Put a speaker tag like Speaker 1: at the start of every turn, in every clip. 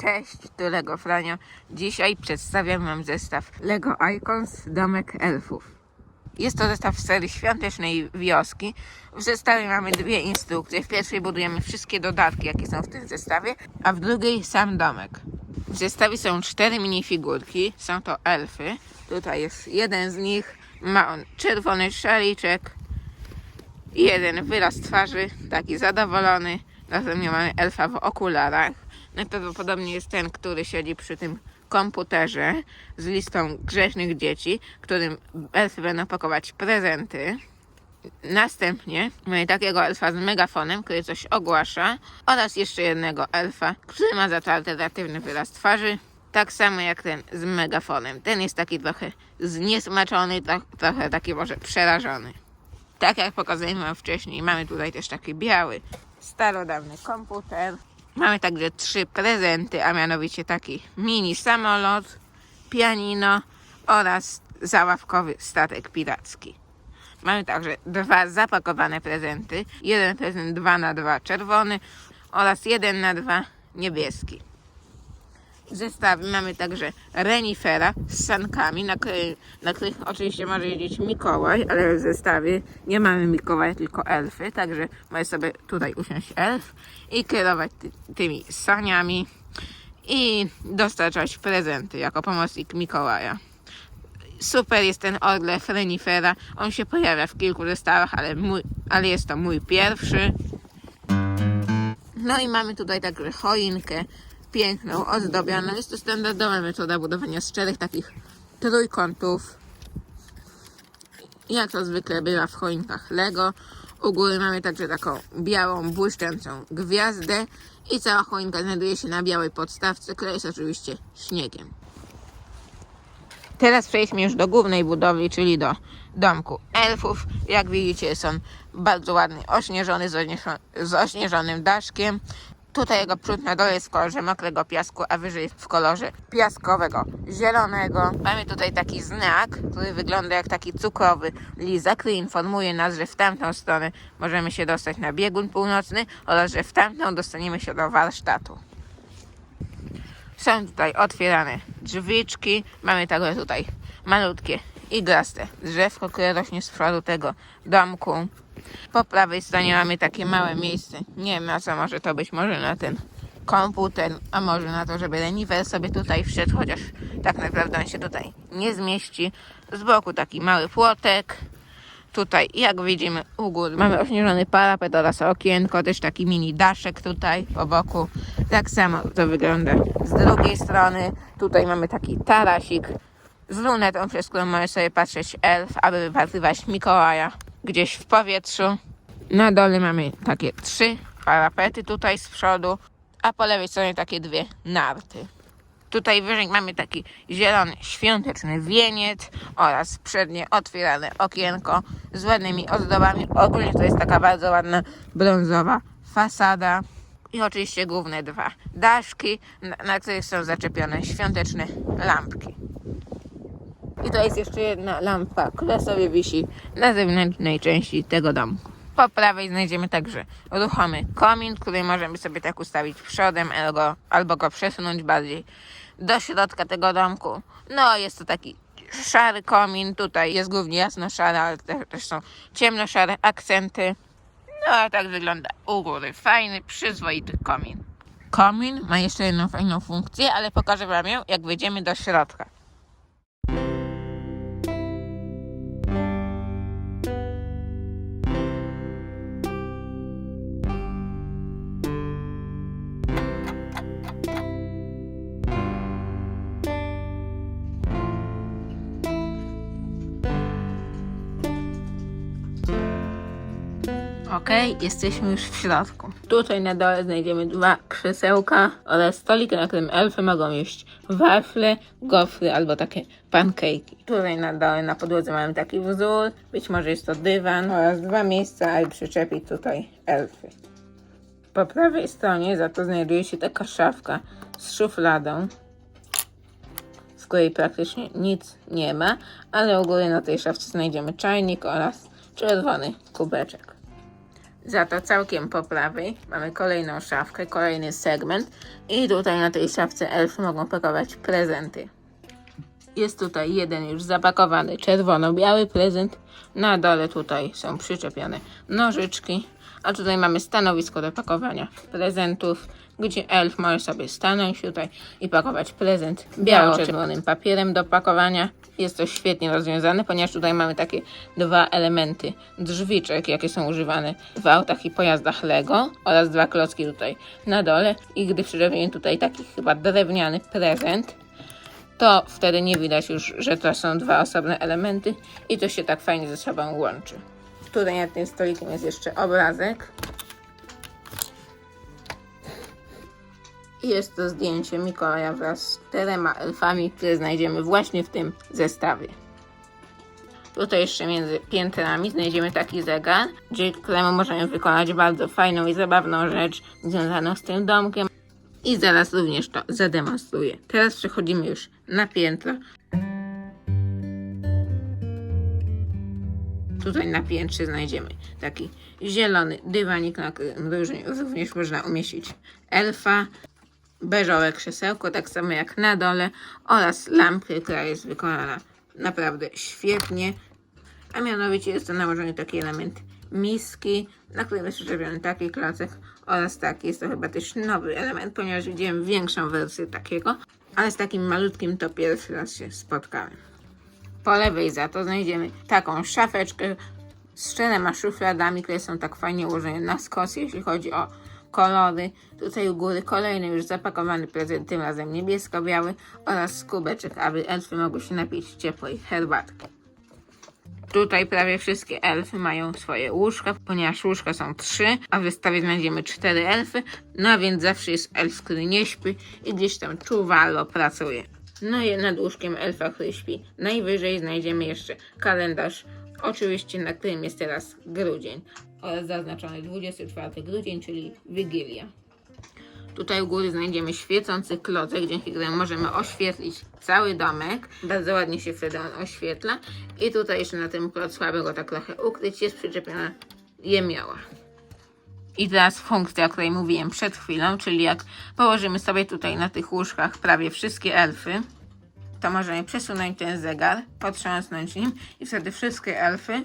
Speaker 1: Cześć, tu Lego Franio. Dzisiaj przedstawiam Wam zestaw Lego Icons Domek Elfów. Jest to zestaw z serii świątecznej wioski. W zestawie mamy dwie instrukcje. W pierwszej budujemy wszystkie dodatki, jakie są w tym zestawie, a w drugiej sam domek. W zestawie są cztery minifigurki. Są to elfy. Tutaj jest jeden z nich. Ma on czerwony szaliczek, jeden wyraz twarzy, taki zadowolony. Następnie mamy elfa w okularach. Najprawdopodobniej jest ten, który siedzi przy tym komputerze z listą grzecznych dzieci, którym elfy będą pakować prezenty. Następnie mamy takiego elfa z megafonem, który coś ogłasza oraz jeszcze jednego elfa, który ma za to alternatywny wyraz twarzy. Tak samo jak ten z megafonem. Ten jest taki trochę zniesmaczony, tro- trochę taki może przerażony. Tak jak pokazałem wam wcześniej, mamy tutaj też taki biały, starodawny komputer. Mamy także trzy prezenty, a mianowicie taki mini samolot, pianino oraz załawkowy statek piracki. Mamy także dwa zapakowane prezenty. Jeden prezent 2 na 2 czerwony oraz 1 na 2 niebieski. W zestawie mamy także renifera z sankami, na, na których oczywiście może jeździć Mikołaj, ale w zestawie nie mamy Mikołaja, tylko elfy, także może sobie tutaj usiąść elf i kierować ty, tymi saniami i dostarczać prezenty jako pomocnik Mikołaja. Super jest ten orlew renifera, on się pojawia w kilku zestawach, ale, mój, ale jest to mój pierwszy. No i mamy tutaj także choinkę piękną, ozdobioną. Jest to standardowa metoda budowania z czterech takich trójkątów. Jak to zwykle bywa w choinkach Lego. U góry mamy także taką białą, błyszczącą gwiazdę i cała choinka znajduje się na białej podstawce, która jest oczywiście śniegiem. Teraz przejdźmy już do głównej budowli, czyli do domku elfów. Jak widzicie jest on bardzo ładny, ośnieżony z, ośnieżo- z ośnieżonym daszkiem. Tutaj jego przód na dole jest w kolorze mokrego piasku, a wyżej w kolorze piaskowego zielonego. Mamy tutaj taki znak, który wygląda jak taki cukrowy lizak, który informuje nas, że w tamtą stronę możemy się dostać na biegun północny oraz że w tamtą dostaniemy się do warsztatu. Są tutaj otwierane drzwiczki. Mamy także tutaj malutkie iglaste drzewko, które rośnie z przodu tego domku. Po prawej stronie mamy takie małe miejsce. Nie wiem na co może to być. Może na ten komputer, a może na to, żeby renifer sobie tutaj wszedł, chociaż tak naprawdę on się tutaj nie zmieści. Z boku taki mały płotek. Tutaj, jak widzimy, u góry mamy ośnieżony parapet oraz okienko, też taki mini daszek tutaj po boku. Tak samo to wygląda z drugiej strony. Tutaj mamy taki tarasik z lunetą, przez którą może sobie patrzeć elf, aby wypatrywać Mikołaja gdzieś w powietrzu. Na dole mamy takie trzy parapety tutaj z przodu, a po lewej stronie takie dwie narty. Tutaj wyżej mamy taki zielony świąteczny wieniec oraz przednie otwierane okienko z ładnymi ozdobami. Ogólnie to jest taka bardzo ładna brązowa fasada. I oczywiście główne dwa daszki, na, na których są zaczepione świąteczne lampki. I to jest jeszcze jedna lampa, która sobie wisi na zewnętrznej części tego domku. Po prawej znajdziemy także ruchomy komin, który możemy sobie tak ustawić przodem albo, albo go przesunąć bardziej do środka tego domku. No, jest to taki szary komin. Tutaj jest głównie jasno-szary, ale te- też są ciemno-szare akcenty. No, a tak wygląda u góry. Fajny, przyzwoity komin. Komin ma jeszcze jedną fajną funkcję, ale pokażę Wam ją, jak wejdziemy do środka. Okej, jesteśmy już w środku. Tutaj na dole znajdziemy dwa krzesełka oraz stolik, na którym elfy mogą jeść wafle, gofry albo takie pankejki. Tutaj na dole na podłodze mamy taki wzór, być może jest to dywan oraz dwa miejsca, aby przyczepić tutaj elfy. Po prawej stronie za to znajduje się taka szafka z szufladą. której praktycznie nic nie ma, ale u góry na tej szafce znajdziemy czajnik oraz czerwony kubeczek. Za to całkiem po prawej mamy kolejną szafkę, kolejny segment i tutaj na tej szafce elfy mogą pakować prezenty. Jest tutaj jeden już zapakowany czerwono-biały prezent. Na dole tutaj są przyczepione nożyczki. A tutaj mamy stanowisko do pakowania prezentów, gdzie elf może sobie stanąć tutaj i pakować prezent biało-czerwonym papierem do pakowania. Jest to świetnie rozwiązane, ponieważ tutaj mamy takie dwa elementy drzwiczek, jakie są używane w autach i pojazdach Lego oraz dwa klocki tutaj na dole. I gdy przyczepimy tutaj taki chyba drewniany prezent, to wtedy nie widać już, że to są dwa osobne elementy i to się tak fajnie ze sobą łączy. Tutaj nad tym stolikiem jest jeszcze obrazek. I jest to zdjęcie Mikołaja wraz z czterema elfami, które znajdziemy właśnie w tym zestawie. Tutaj jeszcze między piętrami znajdziemy taki zegar, dzięki któremu możemy wykonać bardzo fajną i zabawną rzecz związaną z tym domkiem. I zaraz również to zademonstruję. Teraz przechodzimy już na piętro. Tutaj na piętrze znajdziemy taki zielony dywanik, na którym również można umieścić elfa, beżowe krzesełko, tak samo jak na dole oraz lampkę, która jest wykonana naprawdę świetnie. A mianowicie jest to nałożony taki element miski, na którym jest przyczepiony taki klocek oraz taki. Jest to chyba też nowy element, ponieważ widziałem większą wersję takiego, ale z takim malutkim to pierwszy raz się spotkałem. Po lewej za to znajdziemy taką szafeczkę z czterema szufladami, które są tak fajnie ułożone na skos, jeśli chodzi o kolory. Tutaj u góry kolejny już zapakowany prezent, tym razem niebiesko-biały oraz kubeczek, aby elfy mogły się napić ciepłej herbatki. Tutaj prawie wszystkie elfy mają swoje łóżka, ponieważ łóżka są trzy, a w zestawie znajdziemy cztery elfy, no a więc zawsze jest elf, który nie śpi i gdzieś tam czuwa albo pracuje. No i nad łóżkiem elfa, który śpi najwyżej znajdziemy jeszcze kalendarz, oczywiście na którym jest teraz grudzień oraz zaznaczony 24 grudzień, czyli Wigilia. Tutaj u góry znajdziemy świecący klocek, dzięki któremu możemy oświetlić cały domek. Bardzo ładnie się wtedy on oświetla. I tutaj jeszcze na tym klocku, aby go tak trochę ukryć, jest przyczepiona jemioła. I teraz funkcja, o której mówiłem przed chwilą, czyli jak położymy sobie tutaj na tych łóżkach prawie wszystkie elfy, to możemy przesunąć ten zegar, potrząsnąć nim i wtedy wszystkie elfy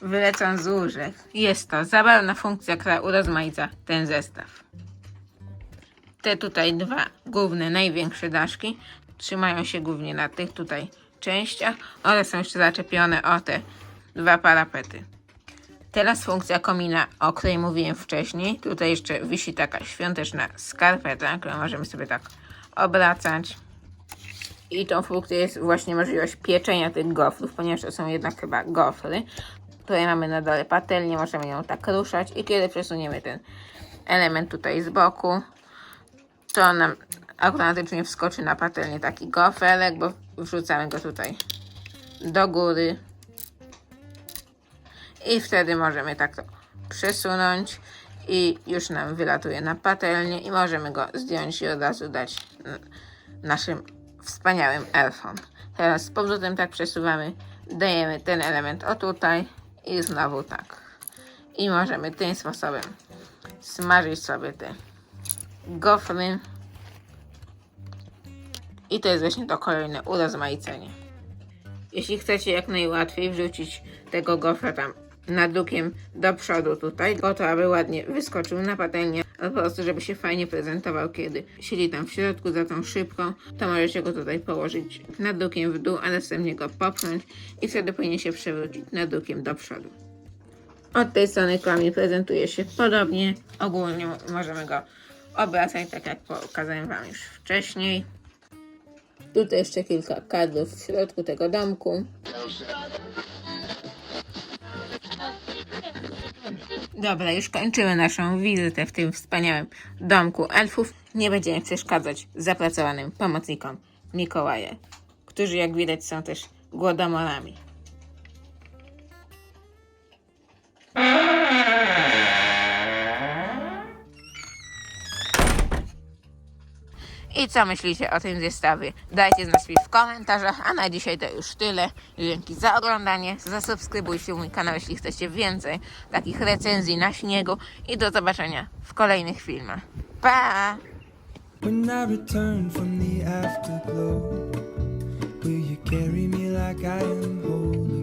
Speaker 1: wylecą z łóżek. Jest to zabawna funkcja, która urozmaica ten zestaw. Te tutaj dwa główne, największe daszki trzymają się głównie na tych tutaj częściach oraz są jeszcze zaczepione o te dwa parapety. Teraz funkcja komina, o której mówiłem wcześniej. Tutaj jeszcze wisi taka świąteczna skarpeta, którą możemy sobie tak obracać. I tą funkcją jest właśnie możliwość pieczenia tych gofrów, ponieważ to są jednak chyba gofry. Tutaj mamy na dole patelnię, możemy ją tak ruszać i kiedy przesuniemy ten element tutaj z boku, to nam automatycznie wskoczy na patelnię taki gofelek, bo wrzucamy go tutaj do góry i wtedy możemy tak to przesunąć i już nam wylatuje na patelnię i możemy go zdjąć i od razu dać naszym wspaniałym elfom. Teraz z powrotem tak przesuwamy, dajemy ten element o tutaj i znowu tak. I możemy tym sposobem smażyć sobie te gofry. I to jest właśnie to kolejne urozmaicenie. Jeśli chcecie jak najłatwiej wrzucić tego gofra tam nadrukiem do przodu tutaj, po to aby ładnie wyskoczył na patelnię, albo po prostu żeby się fajnie prezentował, kiedy siedzi tam w środku za tą szybką, to możecie go tutaj położyć nadrukiem w dół, a następnie go popchnąć i wtedy powinien się przewrócić nadrukiem do przodu. Od tej strony kamień prezentuje się podobnie. Ogólnie mo- możemy go obracać, tak jak pokazałem Wam już wcześniej. Tutaj jeszcze kilka kadrów w środku tego domku. Dobra, już kończymy naszą wizytę w tym wspaniałym domku elfów. Nie będziemy przeszkadzać zapracowanym pomocnikom Mikołaja, którzy jak widać są też głodomorami. I co myślicie o tym zestawie. Dajcie znać mi w komentarzach, a na dzisiaj to już tyle. Dzięki za oglądanie, zasubskrybujcie mój kanał, jeśli chcecie więcej takich recenzji na śniegu i do zobaczenia w kolejnych filmach. Pa!
Speaker 2: When I return from the afterglow, will you carry me like I am again?